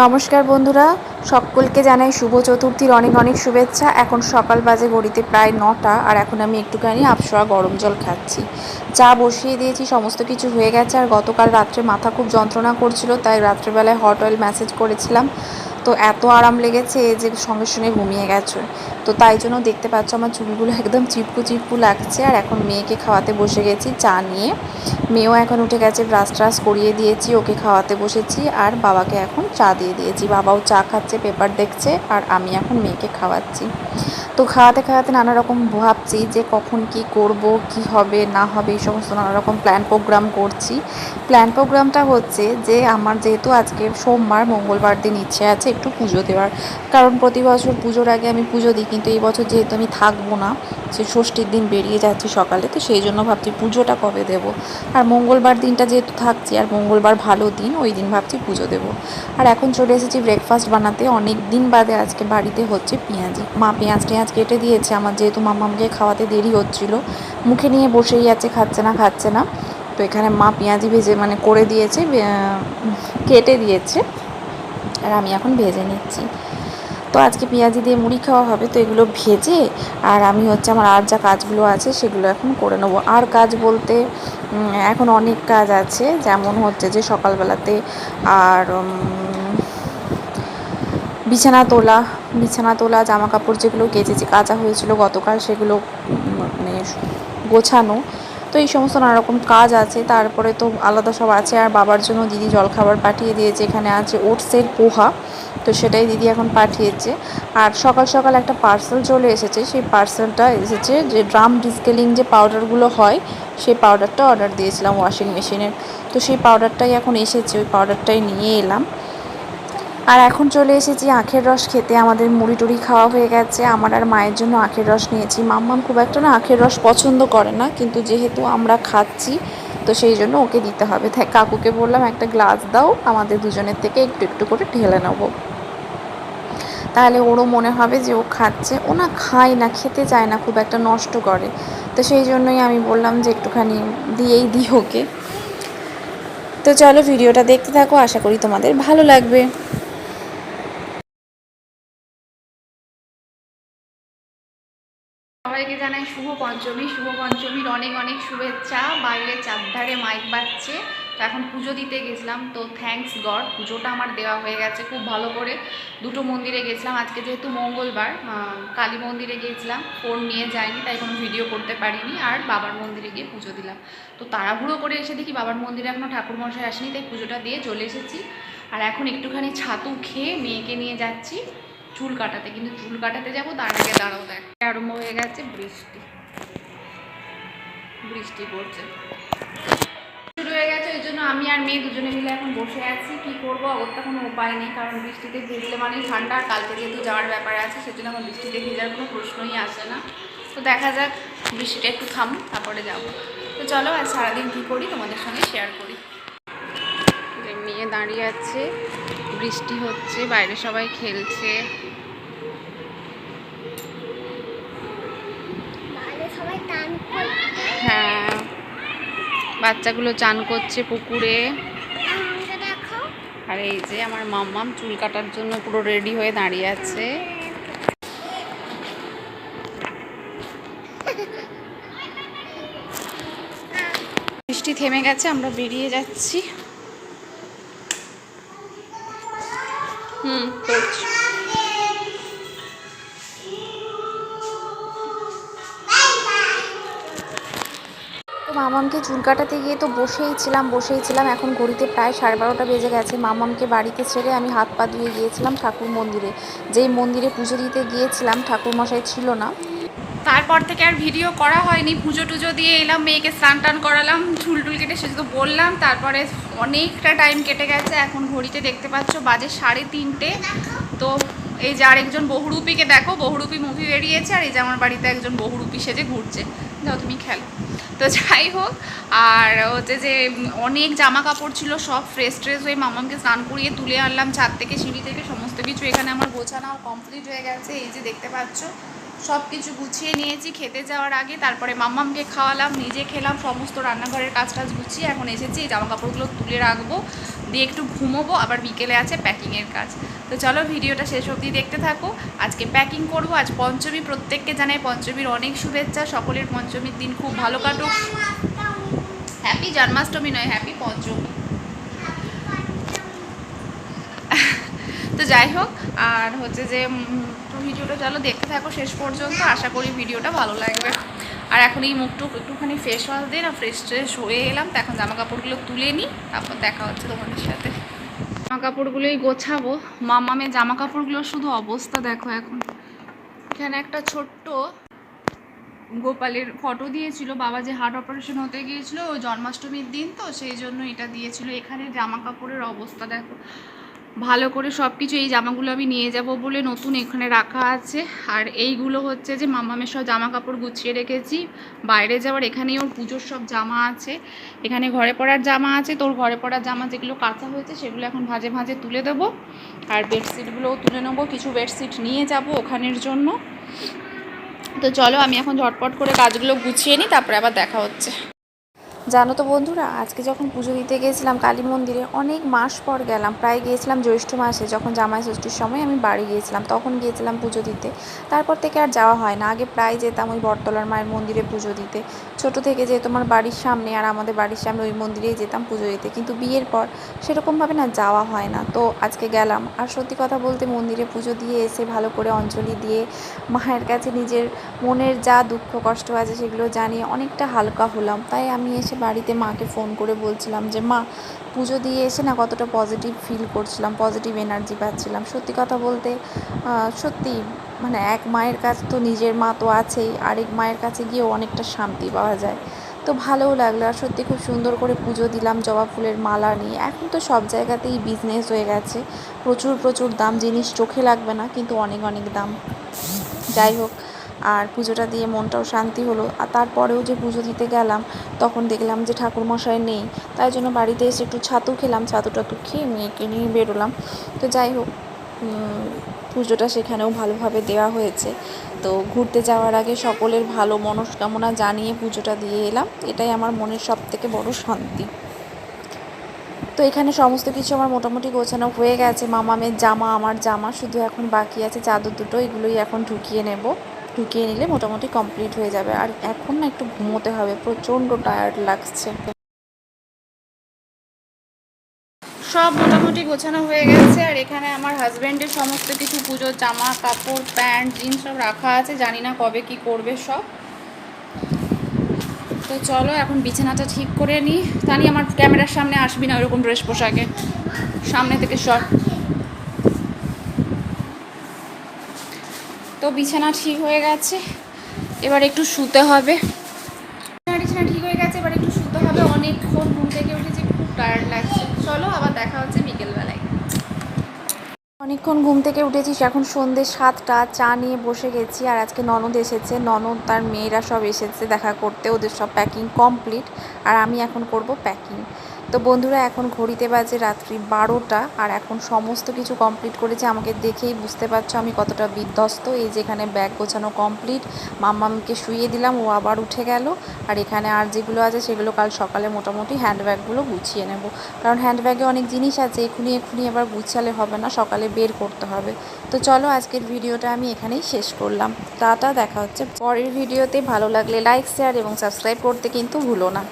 নমস্কার বন্ধুরা, সকলকে জানাই শুভ চতুর্থীর অনেক অনেক শুভেচ্ছা। এখন সকাল বাজে ঘড়িতে প্রায় নটা, আর এখন আমি একটুখানি আপসোয়া গরম জল খাচ্ছি। চা বসিয়ে দিয়েছি, সমস্ত কিছু হয়ে গেছে। আর গতকাল রাত্রে মাথা খুব যন্ত্রণা করছিল, তাই রাত্রেবেলায় হট অয়েল মেসেজ করেছিলাম। তো এত আরাম লেগেছে যে সঙ্গে সঙ্গে ঘুমিয়ে গেছে। তো তাই জন্য দেখতে পাচ্ছ আমার চুলগুলো একদম চিপকু চিপকু লাগছে আর এখন মেয়েকে খাওয়াতে বসে গেছি চা নিয়ে। মেয়েও এখন উঠে গেছে ব্রাশ ট্রাশ করিয়ে দিয়েছি, ওকে খাওয়াতে বসেছি আর বাবাকে এখন চা দিয়ে দিয়েছি। বাবাও চা খাচ্ছে, পেপার দেখছে আর আমি এখন মেয়েকে খাওয়াচ্ছি। তো খাওয়াতে খাওয়াতে নানা রকম ভাবছি যে কখন কি করব, কি হবে, না হবে, এই সমস্ত নানা রকম প্ল্যান প্রোগ্রাম করছি প্ল্যান প্রোগ্রামটা হচ্ছে যে আমার যেহেতু আজকে সোমবার, মঙ্গলবার দিন ইচ্ছে আছে একটু পুজো দেওয়ার। কারণ প্রতি বছর পুজোর আগে আমি পুজো দিই, কিন্তু এই বছর যেহেতু আমি থাকব না, সে ষষ্ঠীর দিন বেরিয়ে যাচ্ছি সকালে, তো সেই জন্য ভাবছি পুজোটা কবে দেবো? আর মঙ্গলবার দিনটা যেহেতু থাকছি, আর মঙ্গলবার ভালো দিন, ওই দিন ভাবছি পুজো দেবো। আর এখন চলে এসেছি ব্রেকফাস্ট বানাতে। অনেক দিন বাদে আজকে বাড়িতে হচ্ছে পেঁয়াজি। মা পেঁয়াজ টেঁয়াজ কেটে দিয়েছে। আমার যেহেতু মামামকে খাওয়াতে দেরি হচ্ছিল, মুখে নিয়ে বসেই আছে, খাচ্ছে না খাচ্ছে না। তো এখানে মা পেঁয়াজি ভেজে মানে করে দিয়েছে কেটে দিয়েছে। আর আমি এখন ভেজে নিচ্ছি। তো আজকে পেঁয়াজি দিয়ে মুড়ি খাওয়া হবে, তো এগুলো ভেজে আর আমি হচ্ছে আমার আর যা কাজগুলো আছে সেগুলো এখন করে নেব। আর কাজ বলতে এখন অনেক কাজ আছে। যেমন হচ্ছে যে সকালবেলাতে আর বিছানা তোলা বিছানা তোলা জামা কাপড় যেগুলো কেচেছি কাঁচা হয়েছিল গতকাল সেগুলো মানে গোছানো। তো এই সমস্ত নানারকম কাজ আছে। তারপরে তো আলাদা সব আছে। আর বাবার জন্য দিদি জলখাবার পাঠিয়ে দিয়েছে। এখানে আছে ওটসের পোহা। তো সেটাই দিদি এখন পাঠিয়েছে। আর সকাল সকাল একটা পার্সেল চলে এসেছে। সেই পার্সেলটা এসেছে যে ড্রাম ডিসকেলিং যে পাউডারগুলো হয়, সেই পাউডারটা অর্ডার দিয়েছিলাম ওয়াশিং মেশিনের। তো সেই পাউডারটাই এখন এসেছে। ওই পাউডারটাই নিয়ে এলাম। আর এখন চলে এসেছি আখের রস খেতে। আমাদের মুড়ি টুড়ি খাওয়া হয়ে গেছে। আমার আর মায়ের জন্য আখের রস নিয়েছি। মাম্মাম খুব একটা না আখের রস পছন্দ করে না, কিন্তু যেহেতু আমরা খাচ্ছি, তো সেই জন্য ওকে দিতে হবে। তাই কাকুকে বললাম, একটা গ্লাস দাও, আমাদের দুজনের থেকে একটু একটু করে ঢেলে নেব। তাহলে ওরও মনে হবে যে ও খাচ্ছে। ও না খায় না, খেতে চায় না, খুব একটা নষ্ট করে। তো সেই জন্যই আমি বললাম যে একটুখানি দিয়েই দিই ওকে। তো চলো, ভিডিওটা দেখতে থাকো। আশা করি তোমাদের ভালো লাগবে। সবাইকে জানাই শুভ পঞ্চমী। শুভ পঞ্চমীর অনেক অনেক শুভেচ্ছা। বাইরে চারধারে মাইক বাজছে। তো এখন পুজো দিতে গেছিলাম। তো থ্যাঙ্কস গড পুজোটা আমার দেওয়া হয়ে গেছে খুব ভালো করে। দুটো মন্দিরে গেছিলাম। আজকে যেহেতু মঙ্গলবার কালী মন্দিরে গিয়েছিলাম ফোন নিয়ে যাইনি, তাই কোনো ভিডিও করতে পারিনি। আর বাবার মন্দিরে গিয়ে পুজো দিলাম। তো তাড়াহুড়ো করে এসে দেখি বাবার মন্দিরে এখনও ঠাকুরমশাই আসেনি, তাই পুজোটা দিয়ে চলে এসেছি। আর এখন একটুখানি ছাতু খেয়ে মেয়েকে নিয়ে যাচ্ছি। চুল কাটাতে, কিন্তু চুল কাটাতে যাব আগে দাঁড়াও দেখ। আরম্ভ হয়ে গেছে বৃষ্টি। বৃষ্টি পড়ছে। শুরু হয়ে গেছে, ওই জন্য আমি আর মেয়ে দুজনে মিলে এখন বসে আছি। কি করব? অবস্থা কোনো উপায় নেই, কারণ বৃষ্টিতে ভিজলে মানে ঠান্ডা। আর কালকে যেহেতু যাওয়ার ব্যাপার আছে, সেজন্য আমার বৃষ্টিতে ভেজার কোনো প্রশ্নই আসে না। তো দেখা যাক, বৃষ্টিটা একটু থাম তারপরে যাব। তো চলো আর সারাদিন কী করি তোমাদের সঙ্গে শেয়ার করি। মেয়ে দাঁড়িয়ে আছে। বৃষ্টি হচ্ছে বাইরে সবাই খেলছে। হ্যাঁ বাচ্চাগুলো চান করছে পুকুরে। আর এই যে আমার মাম্মাম চুল কাটার জন্য পুরো রেডি হয়ে দাঁড়িয়ে আছে। বৃষ্টি থেমে গেছে আমরা বেরিয়ে যাচ্ছি। হুম মামামকে চুল কাটাতে গিয়ে তো বসেই ছিলাম বসেই ছিলাম। এখন ঘড়িতে প্রায় সাড়ে বারোটা বেজে গেছে। মামামকে বাড়িতে ছেড়ে আমি হাত পা ধুয়ে গিয়েছিলাম ঠাকুর মন্দিরে। যেই মন্দিরে পুজো দিতে গিয়েছিলাম ঠাকুর মশাই ছিল না। তারপর থেকে আর ভিডিও করা হয়নি। পুজো টুজো দিয়ে এলাম, মেয়েকে স্নান টান করালাম, চুল টুল কেটে সে তো বললাম, তারপরে অনেকটা টাইম কেটে গেছে। এখন ঘড়িতে দেখতে পাচ্ছ বাজে সাড়ে তিনটে। তো এই যে আরেকজন বহুরূপীকে দেখো, বহুরূপী মুভি বেরিয়েছে, আর এই যে আমার বাড়িতে একজন বহুরূপী সেজে ঘুরছে। যাও তুমি খেলো। তো যাই হোক, আর হচ্ছে যে অনেক জামা কাপড় ছিল, সব ফ্রেশ ট্রেশ হয়ে মামামকে স্নান করিয়ে তুলে আনলাম, ছাদ থেকে, সিঁড়ি থেকে, সমস্ত কিছু এখানে আমার গোছানো কমপ্লিট হয়ে গেছে। এই যে দেখতে পাচ্ছ সব কিছু গুছিয়ে নিয়েছি, খেতে যাওয়ার আগে তারপরে মাম্মামকে খাওয়ালাম, নিজে খেলাম, সমস্ত রান্নাঘরের কাজ টাজ গুছিয়ে এখন এসেছি জামা কাপড়গুলো তুলে রাখব, দিয়ে একটু ঘুমোবো, আবার বিকেলে আছে প্যাকিংয়ের কাজ। তো চলো ভিডিওটা শেষ অবধি দেখতে থাকো, আজকে প্যাকিং করব, আজ পঞ্চমী, প্রত্যেককে জানাই পঞ্চমীর অনেক শুভেচ্ছা, সকলের পঞ্চমীর দিন খুব ভালো কাটুক। হ্যাপি জন্মাষ্টমী নয় হ্যাপি পঞ্চমী। তো যাই হোক, আর হচ্ছে যে ভিডিওটা চলো দেখতে থাকো শেষ পর্যন্ত, আশা করি ভিডিওটা ভালো লাগবে। আর এখন এই মুখটুক একটুখানি ফ্রেশ ওয়াশ দিয়ে না ফ্রেশ ট্রেশ হয়ে এলাম, তো এখন জামা কাপড়গুলো তুলে নিই, তারপর দেখা হচ্ছে তোমাদের সাথে। জামা কাপড়গুলোই গোছাবো। মামামের জামা কাপড়গুলোর শুধু অবস্থা দেখো এখন। এখানে একটা ছোট্ট গোপালের ফটো দিয়েছিল, বাবা যে হার্ট অপারেশন হতে গিয়েছিল জন্মাষ্টমীর দিন তো, সেই জন্য এটা দিয়েছিল। এখানে জামা কাপড়ের অবস্থা দেখো। ভালো করে সব কিছু এই জামাগুলো আমি নিয়ে যাব বলে নতুন এখানে রাখা আছে। আর এইগুলো হচ্ছে যে মামামের সব জামা কাপড় গুছিয়ে রেখেছি। বাইরে যাওয়ার এখানেই ওর পুজোর সব জামা আছে। এখানে ঘরে পড়ার জামা আছে। তোর ঘরে পড়ার জামা যেগুলো কাঁচা হয়েছে সেগুলো এখন ভাজে ভাজে তুলে দেবো। আর বেডশিটগুলোও তুলে নেব। কিছু বেডশিট নিয়ে যাব ওখানের জন্য। তো চলো আমি এখন ঝটপট করে কাজগুলো গুছিয়ে নিই, তারপরে আবার দেখা হচ্ছে। জানো তো বন্ধুরা, আজকে যখন পুজো দিতে গিয়েছিলাম কালী মন্দিরে, অনেক মাস পর গেলাম, প্রায় গিয়েছিলাম জ্যৈষ্ঠ মাসে, যখন জামাই ষষ্ঠীর সময় আমি বাড়ি গিয়েছিলাম, তখন গিয়েছিলাম পুজো দিতে। তারপর থেকে আর যাওয়া হয় না, আগে প্রায় যেতাম ওই বটতলার মায়ের মন্দিরে পুজো দিতে। ছোট থেকে যেহেতু আমার বাড়ির সামনে আর আমাদের বাড়ির সামনে ওই মন্দিরেই যেতাম পুজো দিতে, কিন্তু বিয়ের পর সেরকমভাবে না যাওয়া হয় না। তো আজকে গেলাম, আর সত্যি কথা বলতে মন্দিরে পুজো দিয়ে এসে ভালো করে অঞ্জলি দিয়ে মায়ের কাছে নিজের মনের যা দুঃখ কষ্ট আছে সেগুলো জানিয়ে অনেকটা হালকা হলাম। তাই আমি এসে বাড়িতে মাকে ফোন করে বলছিলাম যে, মা, পুজো দিয়ে এসে না কতটা পজিটিভ ফিল করছিলাম পজিটিভ এনার্জি পাচ্ছিলাম। সত্যি কথা বলতে সত্যি মানে এক মায়ের কাছ তো নিজের মা তো আছেই, আরেক মায়ের কাছে গিয়েও অনেকটা শান্তি পাওয়া যায়। তো ভালোও লাগল আর সত্যি খুব সুন্দর করে পুজো দিলাম, জবা ফুলের মালা নিয়ে। এখন তো সব জায়গাতেই বিজনেস হয়ে গেছে, প্রচুর প্রচুর দাম, জিনিস চোখে লাগবে না, কিন্তু অনেক অনেক দাম। যাই হোক আর পুজোটা দিয়ে মনটাও শান্তি হলো। আর তারপরেও যে পুজো দিতে গেলাম, তখন দেখলাম যে ঠাকুরমশাই নেই। তাই জন্য বাড়িতে এসে একটু ছাতু খেলাম, ছাতু টাতু খেয়ে মেয়েকে নিয়ে বেরোলাম। তো যাই হোক পুজোটা সেখানেও ভালোভাবে দেওয়া হয়েছে। তো ঘুরতে যাওয়ার আগে সকলের ভালো মনস্কামনা জানিয়ে পুজোটা দিয়ে এলাম। এটাই আমার মনের সব থেকে বড় শান্তি। তো এখানে সমস্ত কিছু আমার মোটামুটি গোছানো হয়ে গেছে। মামামের জামা, আমার জামা, শুধু এখন বাকি আছে চাদর দুটো, এগুলোই এখন ঢুকিয়ে নেব। ঢুকিয়ে নিলে মোটামুটি কমপ্লিট হয়ে যাবে। আর এখন না একটু ঘুমোতে হবে, প্রচণ্ড টায়ার্ড লাগছে। সব মোটামুটি গোছানো হয়ে গেছে, আর এখানে আমার হাজব্যান্ডের সমস্ত কিছু পুজোর জামা, কাপড় প্যান্ট জিন্স সব রাখা আছে। জানি না কবে কি করবে সব। তো চলো, এখন বিছানাটা ঠিক করে নিই জানি আমার ক্যামেরার সামনে আসবি না ওরকম ড্রেস পোশাকে। সামনে থেকে সর তো বিছানা ঠিক হয়ে গেছে এবার একটু শুতে হবে। বিছানা ঠিক হয়ে গেছে এবার একটু শুতে হবে। অনেকক্ষণ ঘুম থেকে উঠেছি খুব টায়ার্ড লাগছে। চলো আবার দেখা হচ্ছে বিকেলবেলায়। অনেকক্ষণ ঘুম থেকে উঠেছিস এখন সন্ধে সাতটা চা নিয়ে বসে গেছি আর আজকে ননদ এসেছে। ননদ তার মেয়েরা সব এসেছে দেখা করতে ওদের সব প্যাকিং কমপ্লিট আর আমি এখন করব প্যাকিং তো বন্ধুরা, এখন ঘড়িতে বাজে রাত্রি বারোটা আর এখন সমস্ত কিছু কমপ্লিট করেছে। আমাকে দেখেই বুঝতে পারছ আমি কতটা বিধ্বস্ত। এই যেখানে ব্যাগ গোছানো কমপ্লিট মাম্মামকে শুয়ে দিলাম, ও আবার উঠে গেল। আর এখানে আর যেগুলো আছে সেগুলো কাল সকালে মোটামুটি হ্যান্ডব্যাগগুলো গুছিয়ে নেব। কারণ হ্যান্ডব্যাগে অনেক জিনিস আছে, এখুনি এখুনি আবার গুছালে হবে না, সকালে বের করতে হবে। তো চলো আজকের ভিডিওটা আমি এখানেই শেষ করলাম। টাটা, দেখা হচ্ছে পরের ভিডিওতে। ভালো লাগলে লাইক শেয়ার এবং সাবস্ক্রাইব করতে কিন্তু ভুলো না।